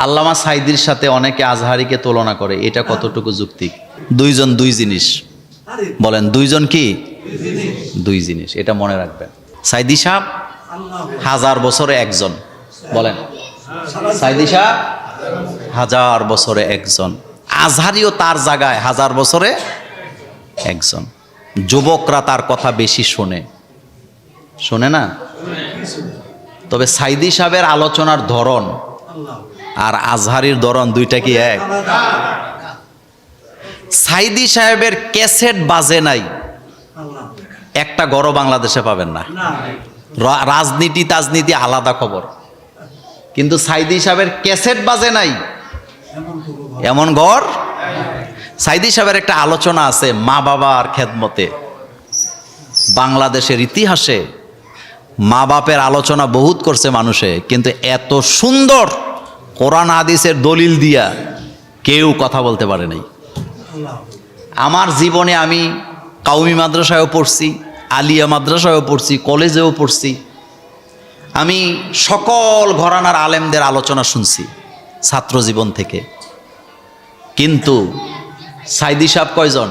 আল্লামা সাইদির সাথে অনেকে আজহারিকে তুলনা করে। এটা কতটুকু যুক্তিক দুইজন দুই জিনিস। বলেন, দুইজন কি? দুই জিনিস। এটা মনে রাখবেন। সাইদি সাহেব হাজার বছরে একজন। বলেন, সাইদি সাহেব হাজার বছরে একজন। আজহারিও তার জায়গায় হাজার বছরে একজন। যুবকরা তার কথা বেশি শোনে। শোনে না? তবে সাইদি সাহেবের আলোচনার ধরন আর আজহারির ধরন দুইটা কি এক? সাইদি সাহেবের ক্যাসেট বাজে নাই। একটা গড় বাংলাদেশে পাবেন না। রাজনীতি তাজনীতি আলাদা খবর। কিন্তু সাইদি সাহেবের ক্যাসেট বাজে নাই। এমন ঘর সাইদি সাহেবের একটা আলোচনা আছে মা বাবার খেদমতে। বাংলাদেশের ইতিহাসে মা বাপের আলোচনা বহুত করছে মানুষে, কিন্তু এত সুন্দর কোরআন হাদিসের দলিল দিয়া কেউ কথা বলতে পারে নাই। আমার জীবনে আমি কাউমি মাদ্রাসায়ও পড়ছি, আলিয়া মাদ্রাসায়ও পড়ছি, কলেজেও পড়ছি। আমি সকল ঘরানার আলেমদের আলোচনা শুনছি ছাত্র জীবন থেকে। কিন্তু সাইদি সাহেব কয়জন?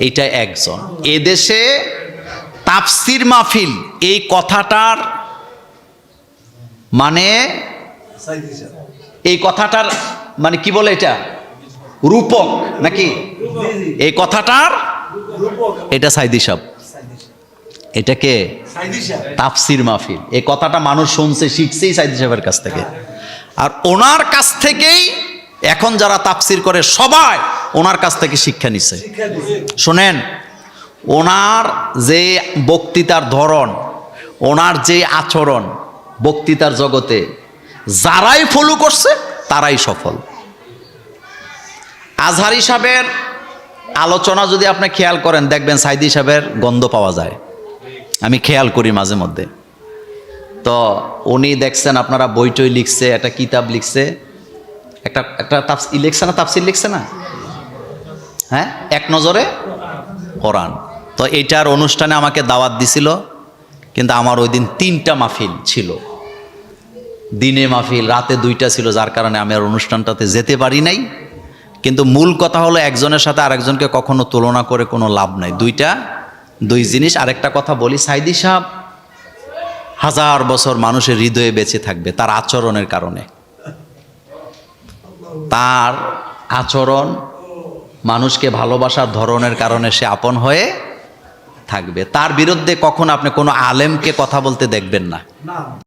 এটা একজন। এদেশে তাফসির মাহফিল, এই কথাটার মানে এই কথাটার মানে কি বলে এটা? রূপক, নাকি? এই কথাটার, এটা সাইদি সাহেব। এটাকে তাফসির মাহফিল। এই কথাটা মানুষ শুনছে, শিখছেই সাইদি সাহেবের কাছ থেকে। আর ওনার কাছ থেকেই এখন যারা তাফসির করে, সবাই ওনার কাছ থেকে শিক্ষা নিচ্ছে শোনেন, ওনার যে বক্তৃতার ধরন, ওনার যে আচরণ বক্তৃতার জগতে যারাই ফলো করছে, তারাই সফল। আজহারি সাহেবের আলোচনা যদি আপনি খেয়াল করেন, দেখবেন সাইদি সাহেবের গন্ধ পাওয়া যায়। আমি খেয়াল করি মাঝে মধ্যে। তো উনি দেখছেন আপনারা বইটই লিখছে, একটা কিতাব লিখছে, একটা একটা তাফস, ই লিখছে না, তাফসির লিখছে না? হ্যাঁ? এক নজরে কোরআন। তো এইটার অনুষ্ঠানে আমাকে দাওয়াত দিছিল, কিন্তু আমার ওই দিন তিনটা মাহফিল ছিল। দিনে মাহফিল, রাতে দুইটা ছিল, যার কারণে আমি আর অনুষ্ঠানটাতে যেতে পারি নাই। কিন্তু মূল কথা হলো একজনের সাথে আরেকজনকে কখনো তুলনা করে কোনো লাভ নাই। দুইটা, দুই জিনিস। আরেকটা কথা বলি, সাইদি সাহেব হাজার বছর মানুষের হৃদয়ে বেঁচে থাকবে তার আচরণের কারণে। তার আচরণ মানুষকে ভালোবাসার ধরনের কারণে সে আপন হয়ে থাকবে। তার বিরুদ্ধে কখন আপনি কোনো আলেমকে কথা বলতে দেখবেন না।